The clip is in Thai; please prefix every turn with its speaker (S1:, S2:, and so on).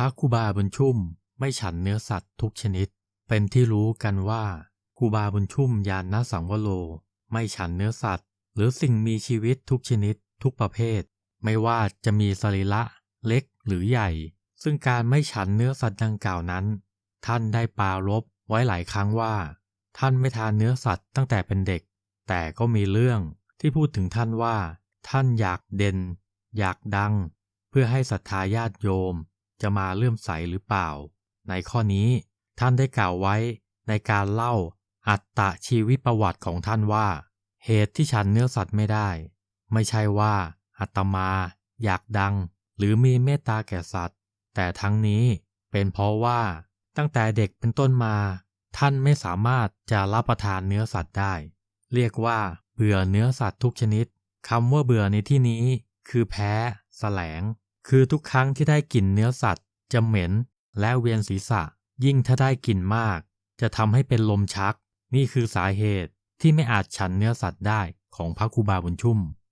S1: ระครูบาบุญชุ่มไม่ฉันเนื้อสัตว์ทุกชนิด เป็นที่รู้กันว่าครูบาบุญชุ่มยานนสังวโรไม่ฉันเนื้อสัตว์ หรือสิ่งมีชีวิตทุกชนิด ทุกประเภท ไม่ว่าจะมีสรีระเล็กหรือใหญ่ ซึ่งการไม่ฉันเนื้อสัตว์ดังกล่าวนั้น ท่านได้ปารบไว้หลายครั้งว่า ท่านไม่ทานเนื้อสัตว์ตั้งแต่เป็นเด็ก แต่ก็มีเรื่องที่พูดถึงท่านว่า ท่านอยากเด่น อยากดัง เพื่อให้ศรัทธาญาติโยม จะมาเลื่อมใสหรือเปล่า ในข้อนี้ท่านได้กล่าวไว้ในการเล่าอัตตะชีวิประวัติของท่านว่า เหตุที่ฉันเนื้อสัตว์ไม่ได้ ไม่ใช่ว่าอัตมา อยากดัง หรือมีเมตตาแก่สัตว์ แต่ทั้งนี้เป็นเพราะว่าตั้งแต่เด็กเป็นต้นมา ท่านไม่สามารถจะรับประทานเนื้อสัตว์ได้ เรียกว่าเบื่อเนื้อสัตว์ทุกชนิดคำว่าเบื่อในที่นี้ คือแพ้ แสลง คือทุกครั้งที่ได้กลิ่นเนื้อสัตว์ จะเหม็นและเวียนศีรษะ ยิ่งถ้าได้กลิ่นมาก จะทำให้เป็นลมชัก นี่คือสาเหตุที่ไม่อาจฉันเนื้อสัตว์ได้ของพระครูบาบุญชุ่ม